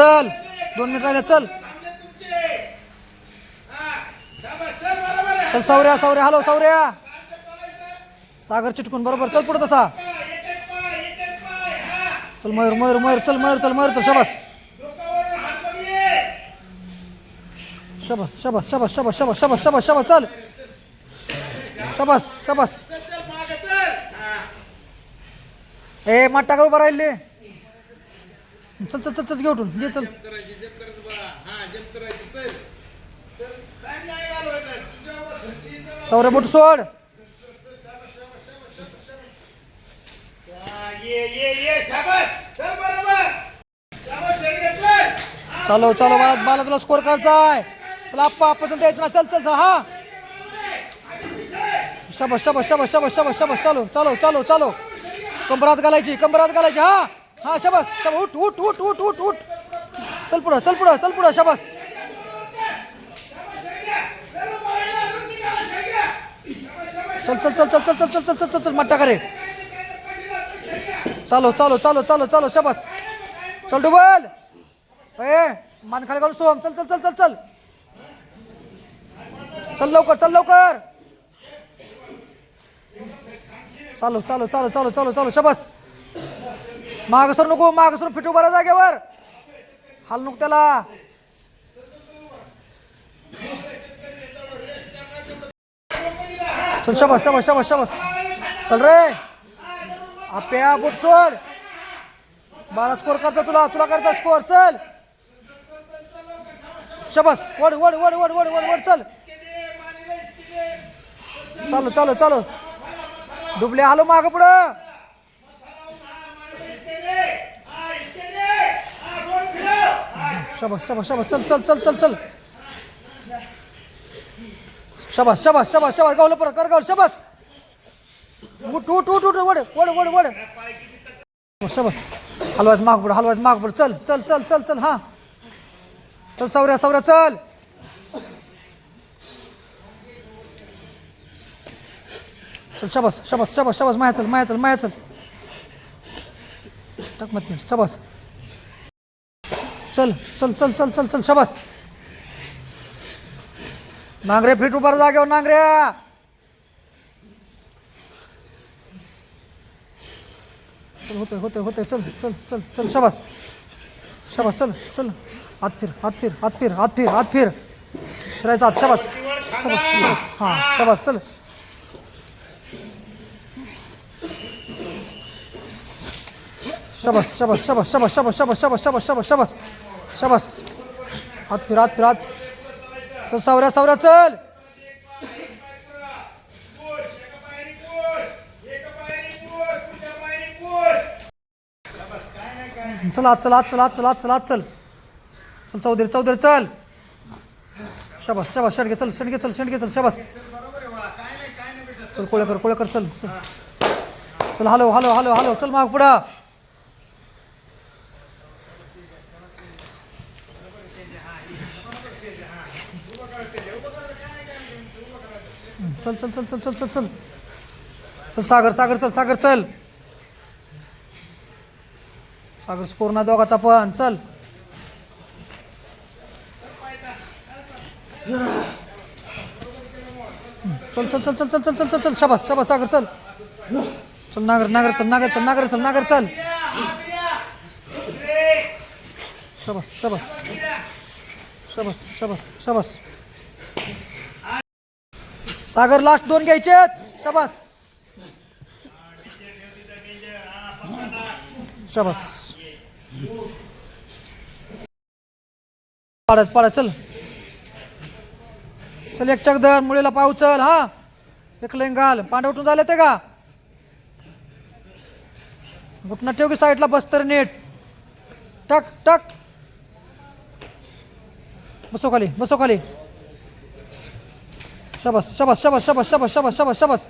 चल. दोन मिनिट राहिले चल. चल सौर्या सौर्या हॅलो सौर्या सागर चिटकून बरोबर. चल पुढे तसा. चल मयूर मयूर मयूर. चल मयूर चल मयूर. चल शबास. शबास शबास शबास शबास शबास शबास शबास शबास. चल. शबास शबास. ए मट्टा का उभा राहिले. चल चल चल चल घे उठून घे चल. सौर्य बोट सोड. चालो चालो. बाला बाला तुला स्कोर करायचा आहे. चल आप्पा आप्पा चल द्यायचं ना चल चल चल हा. शबास शबास शबास शबास शबास शबास चालो. चालो चालो चालो. कंबरात घालायची कंबरात घालायची हा. हा शबास शब उठ उठ उठ उठ उठ उठ चल पुढं चल पुढं चल पुढं शबास चल चल चल चल चल चल चल चल चल चल चल मट्टा करे चालो चालो चालो चालो चालो शबास चल डुबल ए मान खाली घालून सोम चल चल चल चल चल चल लवकर चल लवकर चालो चालो चालो चालो चालो चालो शबास माग सर नको माग सर फिटू बऱ्या जागेवर. हाल नको त्याला. चल शबास शबास शबास शबास. चल रे. आप्या बोट सोड. बारा स्कोर करता तुला तुला करता स्कोर चल. शबस. वड वड वड वड वड वड वड चल. चालू चालू चालू. डुबले आलो माग पुढं. शाबास शाबास शाबास. चल चल चल चल चल. शाबास शाबास शाबास शाबास. गावलं परत कर गावलं. शबास. उठ उठ उठ उठ. वड वड वड वड. शाबास हलवाज माग पड हलवाज माग पड चल चल चल चल चल हां. चल सौर्या सौर्या चल. चल शाबास शाबास शाबास शाबास. माया चल माया चल माया चल. टाक मत शाबास. चल चल चल चल चल चल शबास. नांगरे फिट उभार जागेवर नांगऱ्या चल होतोय होतोय होतोय. चल चल चल चल शबास. शबास चल चल. हात फिर हात फिर हात फिर हात फिर हात फिर. फिरायचा हात शबास शबास. हां शबास चल. शबस शबस शबास शबास शबास शबास शबास शबास शबास शबास शबास हात फिरात चल सावऱ्या सावऱ्या चल चल चला चल आज चला आज चल आज चल चल चल चौधरी चौधरी चल शबास शबास शेंडगे चल शेंडगे चल शेंडगे चल शबास चल कोळेकर कोळेकर चल चल चल हॅलो हॅलो हॅलो हॅलो चल माग पुढं चल चल चल चल चल चल चल चल सागर सागर चल सागर चल सागर स्कोर ना दोघाचा पण चल चल चल चल चल चल चल चल चल चल शबास शबास सागर चल चल नागर नागर चल नागर चल नागर चल नागर चल शबास शबास शबस शबस शबस. सागर लास्ट दोन घ्यायचे शबस. शबस. पाडा पाडा चल. चल एक चकदर मुळीला पाहू चल हा. एक लेंगाल. पांडे उठून झाले ते का? घुटणं ठेव की साईडला बस तर नीट. टक टक. बसो खाली बसो खाली शबास शबास शबास शबास शबास शबास शबास शबास